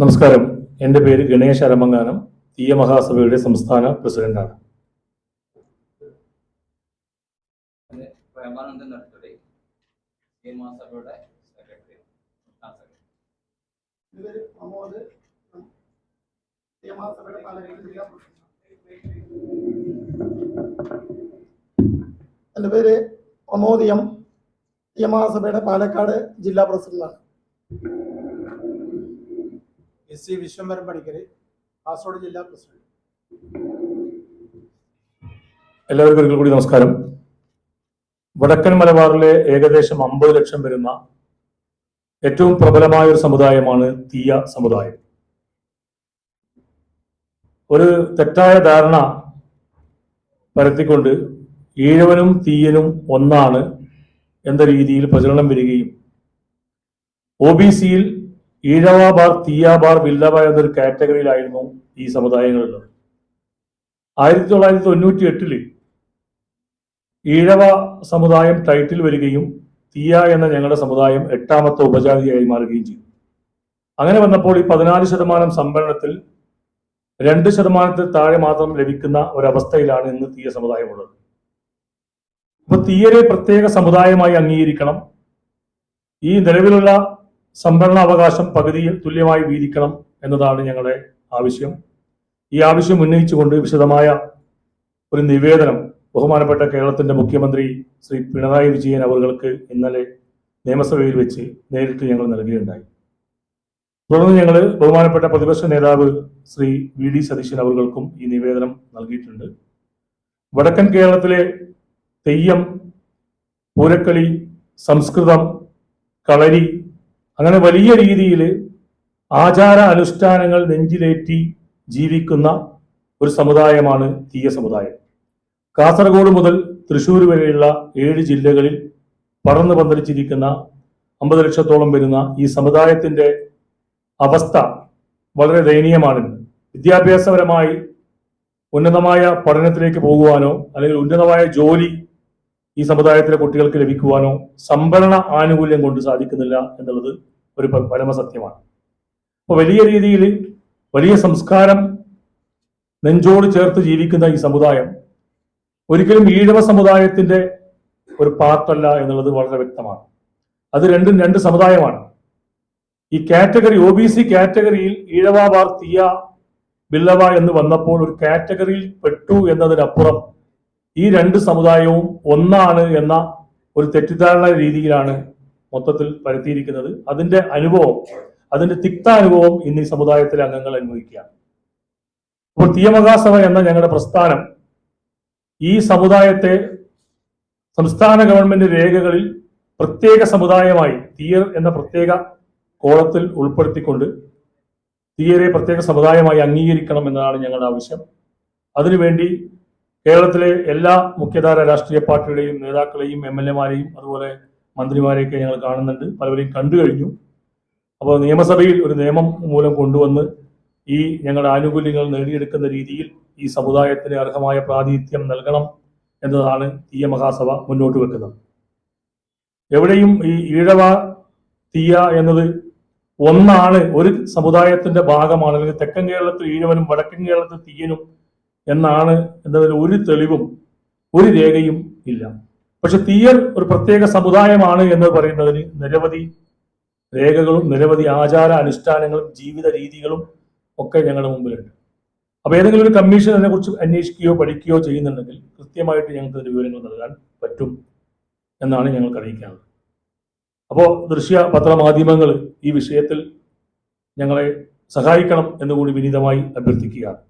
നമസ്കാരം. എന്റെ പേര് ഗണേശ് അരമങ്ങാനം. തീയ മഹാസഭയുടെ സംസ്ഥാന പ്രസിഡന്റാണ്. പ്രേമാനന്ദൻ നടുത്തുടി നിയമസഭയുടെ സെക്രട്ടറി എന്റെ പേര് പ്രമോദ് എം നിയമസഭയുടെ പാലക്കാട് ജില്ലാ പ്രസിഡന്റാണ്. എസ് സി വിശ്വംഭരൻ പണിക്കര് കാസർഗോഡ് ജില്ലാ പ്രസിഡന്റ്. എല്ലാവർക്കും ഒരിക്കൽ കൂടി നമസ്കാരം. വടക്കൻ മലബാറിലെ ഏകദേശം അമ്പത് ലക്ഷം വരുന്ന ഏറ്റവും പ്രബലമായ ഒരു സമുദായമാണ് തീയ സമുദായം. ഒരു തെറ്റായ ധാരണ പരത്തിക്കൊണ്ട് ഈഴവനും തീയനും ഒന്നാണ് എന്ന രീതിയിൽ പ്രചരണം വരികയും ഒ ബി സിയിൽ ഈഴവ ബാർ തീയ ബാർ വില്ലവ എന്നൊരു കാറ്റഗറിയിലായിരുന്നു ഈ സമുദായങ്ങളുള്ളത് ആയിരത്തി തൊള്ളായിരത്തി തൊണ്ണൂറ്റി എട്ടിൽ ഈഴവ സമുദായം ടൈറ്റിൽ വരികയും തീയ എന്ന ഞങ്ങളുടെ സമുദായം എട്ടാമത്തെ ഉപജാതിയായി മാറുകയും ചെയ്തു. അങ്ങനെ വന്നപ്പോൾ ഈ പതിനാല് ശതമാനം സംഭരണത്തിൽ രണ്ട് ശതമാനത്തിൽ താഴെ മാത്രം ലഭിക്കുന്ന ഒരവസ്ഥയിലാണ് ഇന്ന് തീയ സമുദായമുള്ളത്. അപ്പൊ തീയരെ പ്രത്യേക സമുദായമായി അംഗീകരിക്കണം. ഈ നിലവിലുള്ള സംഭരണ അവകാശം പകുതിയിൽ തുല്യമായി വീതിക്കണം എന്നതാണ് ഞങ്ങളുടെ ആവശ്യം. ഈ ആവശ്യം ഉന്നയിച്ചുകൊണ്ട് വിശദമായ ഒരു നിവേദനം ബഹുമാനപ്പെട്ട കേരളത്തിന്റെ മുഖ്യമന്ത്രി ശ്രീ പിണറായി വിജയൻ അവർക്ക് ഇന്നലെ നിയമസഭയിൽ വെച്ച് നേരിട്ട് ഞങ്ങൾ നൽകുകയുണ്ടായി. തുടർന്ന് ഞങ്ങൾ ബഹുമാനപ്പെട്ട പ്രതിപക്ഷ നേതാവ് ശ്രീ വി ഡി സതീശൻ അവർക്കും ഈ നിവേദനം നൽകിയിട്ടുണ്ട്. വടക്കൻ കേരളത്തിലെ തെയ്യം പൂരക്കളി സംസ്കൃതം കളരി അങ്ങനെ വലിയ രീതിയിൽ ആചാര അനുഷ്ഠാനങ്ങൾ നെഞ്ചിലേറ്റി ജീവിക്കുന്ന ഒരു സമുദായമാണ് തീയ സമുദായം. കാസർഗോഡ് മുതൽ തൃശ്ശൂർ വരെയുള്ള ഏഴ് ജില്ലകളിൽ പടർന്നു പന്തലിച്ചിരിക്കുന്ന അമ്പത് ലക്ഷത്തോളം വരുന്ന ഈ സമുദായത്തിന്റെ അവസ്ഥ വളരെ ദയനീയമാണ്. വിദ്യാഭ്യാസപരമായി ഉന്നതമായ പഠനത്തിലേക്ക് പോകുവാനോ അല്ലെങ്കിൽ ഉന്നതമായ ജോലി ഈ സമുദായത്തിലെ കുട്ടികൾക്ക് ലഭിക്കുവാനോ സംഭരണ ആനുകൂല്യം കൊണ്ട് സാധിക്കുന്നില്ല എന്നുള്ളത് ഒരു പരമസത്യമാണ്. അപ്പോൾ വലിയ രീതിയിൽ വലിയ സംസ്കാരം നെഞ്ചോട് ചേർത്ത് ജീവിക്കുന്ന ഈ സമുദായം ഒരിക്കലും ഈഴവ സമുദായത്തിന്റെ ഒരു പാർട്ടല്ല എന്നുള്ളത് വളരെ വ്യക്തമാണ്. അത് രണ്ടും രണ്ട് സമുദായമാണ്. ഈ കാറ്റഗറി ഒ ബി സി കാറ്റഗറിയിൽ ഈഴവ ബാർ തീയ ബില്ലവ എന്ന് വന്നപ്പോൾ ഒരു കാറ്റഗറിയിൽ പെട്ടു എന്നതിനപ്പുറം ഈ രണ്ട് സമുദായവും ഒന്നാണ് എന്ന ഒരു തെറ്റിദ്ധാരണ രീതിയിലാണ് മൊത്തത്തിൽ പരത്തിയിരിക്കുന്നത്. അതിന്റെ അനുഭവം അതിന്റെ തിക്ത അനുഭവം ഇന്ന് ഈ സമുദായത്തിലെ അംഗങ്ങൾ അനുഭവിക്കുകയാണ്. അപ്പോൾ തീയമകാസഭ എന്ന ഞങ്ങളുടെ പ്രസ്ഥാനം ഈ സമുദായത്തെ സംസ്ഥാന ഗവൺമെന്റ് രേഖകളിൽ പ്രത്യേക സമുദായമായി തീയർ എന്ന പ്രത്യേക കോളത്തിൽ ഉൾപ്പെടുത്തിക്കൊണ്ട് തീയരെ പ്രത്യേക സമുദായമായി അംഗീകരിക്കണം എന്നതാണ് ഞങ്ങളുടെ ആവശ്യം. അതിനുവേണ്ടി കേരളത്തിലെ എല്ലാ മുഖ്യധാര രാഷ്ട്രീയ പാർട്ടിയുടെയും നേതാക്കളെയും എം എൽ എമാരെയും അതുപോലെ മന്ത്രിമാരെയൊക്കെ ഞങ്ങൾ കാണുന്നുണ്ട്. പലവരെയും കണ്ടു കഴിഞ്ഞു. അപ്പോൾ നിയമസഭയിൽ ഒരു നിയമം മൂലം കൊണ്ടുവന്ന് ഈ ഞങ്ങളുടെ ആനുകൂല്യങ്ങൾ നേടിയെടുക്കുന്ന രീതിയിൽ ഈ സമുദായത്തിന് അർഹമായ പ്രാതിനിധ്യം നൽകണം എന്നതാണ് തീയ മഹാസഭ മുന്നോട്ട് വെക്കുന്നത്. എവിടെയും ഈ ഈഴവ തീയ എന്നത് ഒന്നാണ്. ഒരു സമുദായത്തിന്റെ ഭാഗമാണ്. അല്ലെങ്കിൽ തെക്കൻ കേരളത്തിൽ ഈഴവനും വടക്കൻ കേരളത്തിൽ തീയനും എന്നാണ് എന്നതിൽ ഒരു തെളിവും ഒരു രേഖയും ഇല്ല. പക്ഷെ തീയർ ഒരു പ്രത്യേക സമുദായമാണ് എന്ന് പറയുന്നതിന് നിരവധി രേഖകളും നിരവധി ആചാര അനുഷ്ഠാനങ്ങളും ജീവിത രീതികളും ഒക്കെ ഞങ്ങളുടെ മുമ്പിലുണ്ട്. അപ്പൊ ഏതെങ്കിലും ഒരു കമ്മീഷൻ അതിനെ കുറിച്ച് അന്വേഷിക്കുകയോ പഠിക്കുകയോ ചെയ്യുന്നുണ്ടെങ്കിൽ കൃത്യമായിട്ട് ഞങ്ങൾക്ക് അതിന് വിവരങ്ങൾ നൽകാൻ പറ്റും എന്നാണ് ഞങ്ങൾക്ക് അറിയിക്കാനുള്ളത്. അപ്പോൾ ദൃശ്യ പത്രമാധ്യമങ്ങൾ ഈ വിഷയത്തിൽ ഞങ്ങളെ സഹായിക്കണം എന്നുകൂടി വിനീതമായി അഭ്യർത്ഥിക്കുകയാണ്.